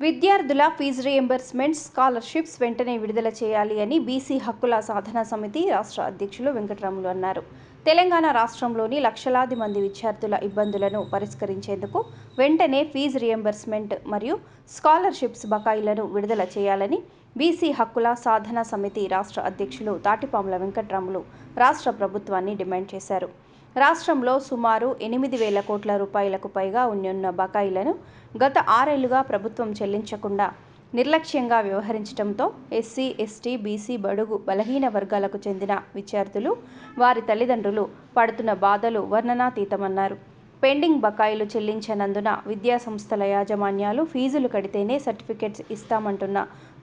విద్యార్థుల fee reimbursement scholarships వెంటనే విడుదల చేయాలి అని బీసీ హక్కుల సాధన సమితి రాష్ట్ర అధ్యక్షులు వెంకటరాములు అన్నారు. తెలంగాణ రాష్ట్రంలోని లక్షలాది మంది విద్యార్థుల ఇబ్బందులను పరిష్కరించేందుకు వెంటనే ఫీజు రియంబర్స్మెంట్ మరియు స్కాలర్షిప్స్ బకాయిలను విడుదల చేయాలని బీసీ హక్కుల సాధన సమితి రాష్ట్ర అధ్యక్షులు తాటిపాముల వెంకట్రాములు రాష్ట్ర ప్రభుత్వాన్ని డిమాండ్ చేశారు. రాష్ట్రంలో సుమారు ఎనిమిది వేల కోట్ల రూపాయలకు పైగా ఉన్నున్న బకాయిలను గత ఆరేళ్ళుగా ప్రభుత్వం చెల్లించకుండా నిర్లక్ష్యంగా వ్యవహరించడంతో ఎస్సీ ఎస్టీ బీసీ బడుగు బలహీన వర్గాలకు చెందిన విద్యార్థులు వారి తల్లిదండ్రులు పడుతున్న బాధలు వర్ణనాతీతమన్నారు. పెండింగ్ బకాయిలు చెల్లించనందున విద్యాసంస్థల యాజమాన్యాలు ఫీజులు కడితేనే సర్టిఫికెట్స్ ఇస్తామంటున్న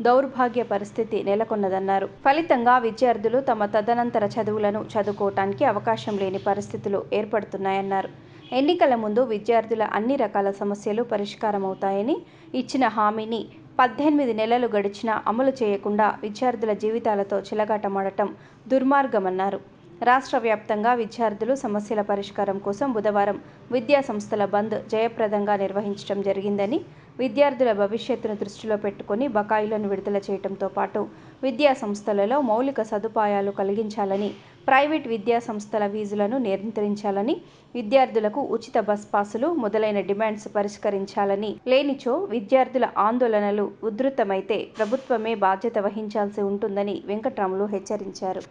దౌర్భాగ్య పరిస్థితి నెలకొన్నదన్నారు. ఫలితంగా విద్యార్థులు తమ తదనంతర చదువులను చదువుకోవటానికి అవకాశం లేని పరిస్థితులు ఏర్పడుతున్నాయన్నారు. ఎన్నికల ముందు విద్యార్థుల అన్ని రకాల సమస్యలు పరిష్కారమవుతాయని ఇచ్చిన హామీని పద్దెనిమిది నెలలు గడిచినా అమలు చేయకుండా విద్యార్థుల జీవితాలతో చిలగాటమాడటం దుర్మార్గమన్నారు. రాష్ట్ర వ్యాప్తంగా విద్యార్థులు సమస్యల పరిష్కారం కోసం బుధవారం విద్యా సంస్థల బంద్ జయప్రదంగా నిర్వహించడం జరిగిందని విద్యార్థుల భవిష్యత్తును దృష్టిలో పెట్టుకుని బకాయిలను విడుదల చేయడంతో పాటు విద్యా సంస్థలలో మౌలిక సదుపాయాలు కలిగించాలని ప్రైవేట్ విద్యా సంస్థల ఫీజులను నియంత్రించాలని విద్యార్థులకు ఉచిత బస్ పాసులు మొదలైన డిమాండ్స్ పరిష్కరించాలని లేనిచో విద్యార్థుల ఆందోళనలు ఉధృతమైతే ప్రభుత్వమే బాధ్యత వహించాల్సి ఉంటుందని వెంకట్రాములు హెచ్చరించారు.